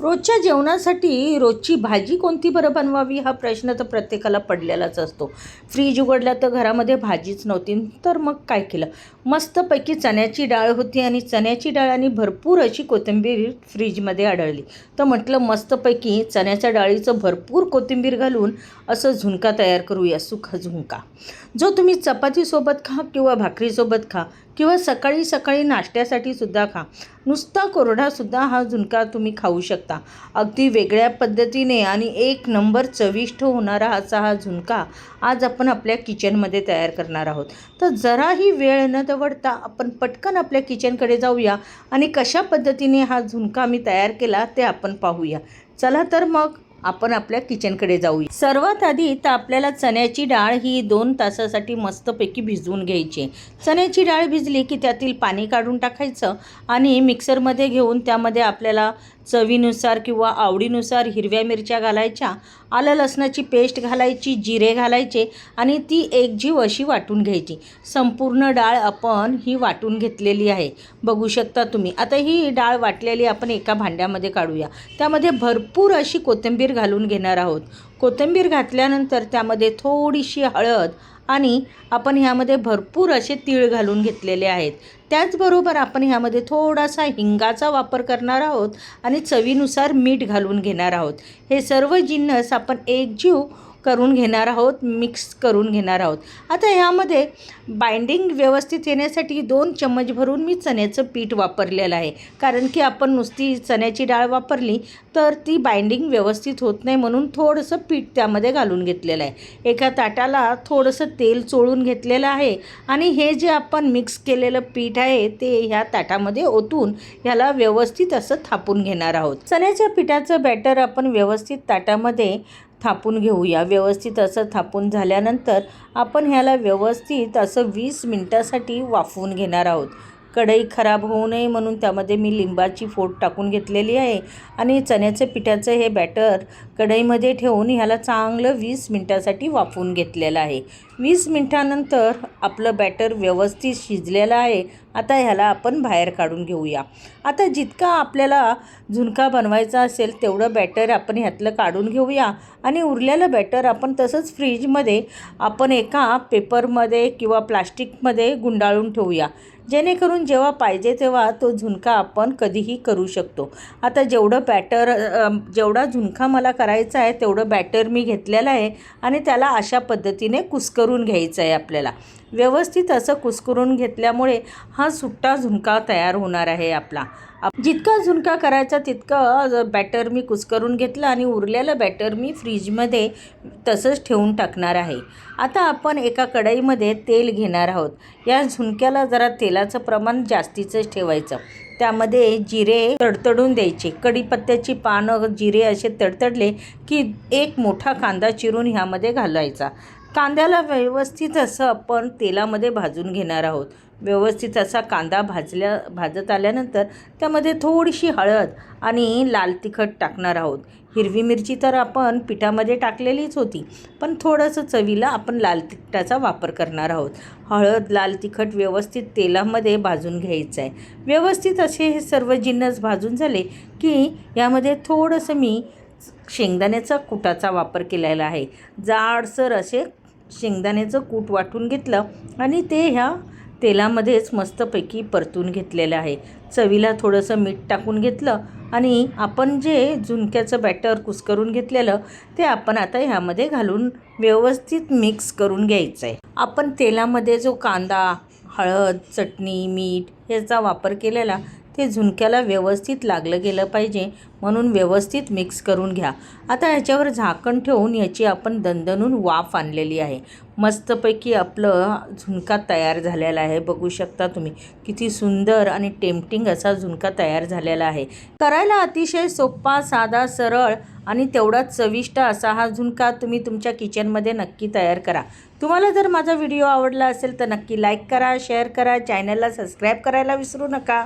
रोजच्या जेवणासाठी रोजची भाजी कोणती बरं बनवावी? हा प्रश्न तर प्रत्येकाला पडलेलाच असतो. फ्रीज उघडला तर घरामध्ये भाजीच नव्हती. तर मग काय केलं? मस्तपैकी चण्याची डाळ होती आणि चण्याची डाळ आणि भरपूर अशी कोथिंबीर फ्रीजमध्ये आढळली. तर म्हटलं मस्तपैकी चण्याच्या डाळीचं भरपूर कोथिंबीर घालून असं झुणका तयार करूया. सुखा झुणका. जो तुम्ही चपातीसोबत खा किंवा भाकरीसोबत खा किंवा सकाळी सकाळी नाश्त्यासाठी सुद्धा खा. नुसता कोरडासुद्धा हा झुणका तुम्ही खाऊ शकता. अगदी वेगळ्या पद्धतीने आणि एक नंबर चविष्ट होणारा असा हा झुणका आज आपण आपल्या किचनमध्ये तयार करणार आहोत. तर जराही वेळ न दवडता आपण पटकन आपल्या किचनकडे जाऊया आणि कशा पद्धतीने हा झुणका मी तयार केला ते आपण पाहूया. चला तर मग. आपण आपल्या किचनकडे जाऊया. सर्वात आधी तर आपल्याला चण्याची डाळ ही दोन तासासाठी मस्तपैकी भिजवून घ्यायची चण्याची डाळ भिजली की त्यातील पाणी काढून टाकायचं आणि मिक्सरमध्ये घेऊन त्यामध्ये आपल्याला चवीनुसार किंवा आवडीनुसार हिरव्या मिरच्या घालायच्या आलं लसणाची पेस्ट घालायची जिरे घालायचे आणि ती एकजीव अशी वाटून घ्यायची. संपूर्ण डाळ आपण ही वाटून घेतलेली आहे. बघू शकता तुम्ही. आता ही डाळ वाटलेली आपण एका भांड्यामध्ये काढूया. त्यामध्ये भरपूर अशी कोथिंबीर घालून घेणार आहोत. कोथिंबीर घातल्यानंतर त्यामध्ये थोडीशी हळद आणि आपण ह्यामध्ये भरपूर असे तीळ घालून घेतलेले आहेत. त्याचबरोबर आपण ह्यामध्ये थोडासा हिंगाचा वापर करणार आहोत आणि चवीनुसार मीठ घालून घेणार आहोत. हे सर्व जिन्नस आपण एकजीव करून घेणार आहोत मिक्स करून घेणार आहोत. आता ह्यामध्ये बाइंडिंग व्यवस्थित येण्यासाठी दोन चम्मच भरून मी चण्याचं पीठ वापरलेलं आहे. कारण की आपण नुसती चण्याची डाळ वापरली तर ती बाइंडिंग व्यवस्थित होत नाही म्हणून थोडंसं पीठ त्यामध्ये घालून घेतलेलं आहे. एका ताटाला थोडंसं तेल चोळून घेतलेलं आहे आणि हे जे आपण मिक्स केलेलं पीठ आहे ते ह्या ताटामध्ये ओतून ह्याला व्यवस्थित असं थापून घेणार आहोत. चण्याच्या पिठाचं बॅटर आपण व्यवस्थित ताटामध्ये थापून घेऊया. व्यवस्थित असं थापून झाल्यानंतर आपण ह्याला व्यवस्थित असं वीस मिनटासाठी वाफवून घेणार आहोत. कढई खराब होऊ नये म्हणून त्यामध्ये मी लिंबाची फोड टाकून घेतलेली आहे. आणि चण्याचं पिठाचं हे बॅटर कढईमध्ये ठेवून ह्याला चांगलं वीस मिनटासाठी वाफवून घेतलेलं आहे. वीस मिनटानंतर आपलं बॅटर व्यवस्थित शिजलेलं आहे. आता ह्याला आपण बाहेर काढून घेऊया. आता जितका आपल्याला झुणका बनवायचा असेल तेवढं बॅटर आपण ह्यातलं काढून घेऊया. आणि उरलेलं बॅटर आपण तसंच फ्रीजमध्ये आपण एका पेपरमध्ये किंवा प्लास्टिकमध्ये गुंडाळून ठेवूया. जेणेकरून जेव्हा पाहिजे तेव्हा तो झुणका आपण कधीही करू शकतो. आता जेवढं बॅटर जेवढा झुणका मला करायचा आहे तेवढं बॅटर मी घेतलेलं आहे आणि त्याला अशा पद्धतीने कुस्करून घ्यायचं आहे आपल्याला. व्यवस्थित असं कुस्करून घेतल्यामुळे हा सुट्टा झुणका तयार होणार आहे आपला. आप- जितका झुणका करायचा तितकं बॅटर मी कुस्करून घेतलं आणि उरलेलं बॅटर मी फ्रीजमध्ये तसंच ठेवून टाकणार आहे. आता आपण एका कढईमध्ये तेल घेणार आहोत. या झुणक्याला जरा तेलाचं प्रमाण जास्तीचंच ठेवायचं. त्यामध्ये जिरे तडतडून द्यायचे. कढीपत्त्याची पानं जिरे असे तडतडले की एक मोठा कांदा चिरून ह्यामध्ये घालायचा. कांद्याला व्यवस्थित असं आपण तेलामध्ये भाजून घेणार आहोत. व्यवस्थित असा कांदा भाजल्या भाजत आल्यानंतर त्यामध्ये थोडीशी हळद आणि लाल तिखट टाकणार आहोत. हिरवी मिरची तर आपण पिठामध्ये टाकलेलीच होती पण थोडंसं चवीला आपण लाल तिखटाचा वापर करणार आहोत. हळद लाल तिखट व्यवस्थित तेलामध्ये भाजून घ्यायचं आहे व्यवस्थित असे हे सर्व जिन्नस भाजून झाले की यामध्ये थोडंसं मी शेंगदाण्याचा कुटाचा वापर केलेला आहे. जाडसर असे शेंगदाण्याचं कूट वाटून घेतलं आणि ते ह्या तेलामध्येच मस्तपैकी परतून घेतलेलं आहे. चवीला थोडंसं मीठ टाकून घेतलं आणि आपण जे झुणक्याचं बॅटर कुस्करून घेतलेलं ते आपण आता ह्यामध्ये घालून व्यवस्थित मिक्स करून घ्यायचं आहे. आपण तेलामध्ये जो कांदा हळद चटणी मीठ ह्याचा वापर केलेला ते झुणक्याला व्यवस्थित लागलं गेलं पाहिजे म्हणून व्यवस्थित मिक्स करून घ्या. आता ह्याच्यावर झाकण ठेवून याची आपण दणदणून वाफ आणलेली आहे. मस्तपैकी आपलं झुणका तयार झालेला आहे. बघू शकता तुम्ही किती सुंदर आणि टेम्पटिंग असा झुणका तयार झालेला आहे. करायला अतिशय सोपा साधा सरळ आणि तेवढाच चविष्ट असा हा झुणका तुम्ही तुमच्या किचनमध्ये नक्की तयार करा. तुम्हाला जर माझा व्हिडिओ आवडला असेल तर नक्की लाईक करा शेअर करा चॅनलला सबस्क्राईब करायला विसरू नका.